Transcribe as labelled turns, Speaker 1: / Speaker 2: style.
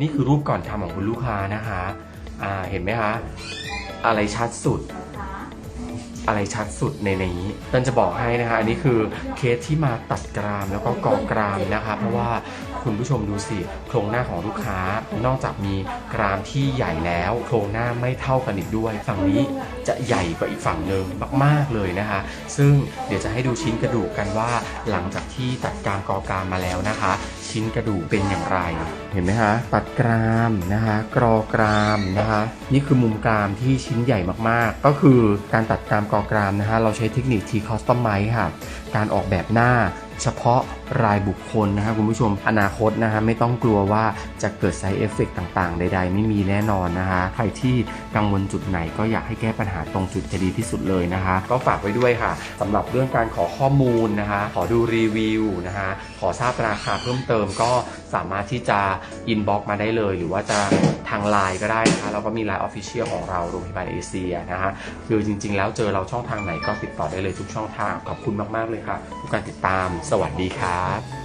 Speaker 1: นี่คือรูปก่อนทำของคุณลูกค้านะคะอ่าเห็นไหมคะ อะไรชัดสุด อะไรชัดสุดในนี้ตันจะบอกให้นะคะ อันนี้คือเคสที่มาตัดกรามแล้วก็กอกรามนะคะ เพราะว่าคุณผู้ชมดูสิโครงหน้าของลูกค้า นอกจากมีกรามที่ใหญ่แล้ว โครงหน้าไม่เท่ากันอีกด้วย ฝั่งนี้จะใหญ่กว่าอีกฝั่งหนึ่งมากๆเลยนะคะ ซึ่งเดี๋ยวจะให้ดูชิ้นกระดูกกันว่า หลังจากที่ตัดกรามกอกรามมาแล้วนะคะ ชิ้นกระดูกเป็นอย่างไร เห็นไหมคะตัดกรามนะคะ กรอกรามนะคะ นี่คือมุมกรามที่ชิ้นใหญ่มากๆ ก็คือการตัดกรามกรอกรามนะคะ เราใช้เทคนิคทีคอสตอมไมค่ะ การออกแบบหน้า เฉพาะรายบุคคลนะคะคุณผู้ชมอนาคตนะคะไม่ต้องกลัวว่าจะเกิดไซเอฟเฟกต่างๆ ใด ๆ ไม่มีแน่นอนนะคะใครที่กังวลจุดไหนก็อยากให้แก้ปัญหาตรงจุดจะดีที่สุดเลยนะคะก็ฝากไว้ด้วยค่ะสำหรับเรื่องการขอข้อมูลนะคะ ขอดูรีวิวนะคะขอทราบราคาเพิ่มเติมก็สามารถที่จะอินบ็อกมาได้เลย หรือว่าจะ ทางไลน์ก็ได้นะคะเราก็มีไลน์ออฟฟิเชียลของเราโรงพยาบาลเอเชียนะคะคือจริง ๆ แล้วเจอเราช่องทางไหนก็ติดต่อได้เลยทุกช่องทางขอบคุณมากๆเลยค่ะทุกการติดตามสวัสดีครับ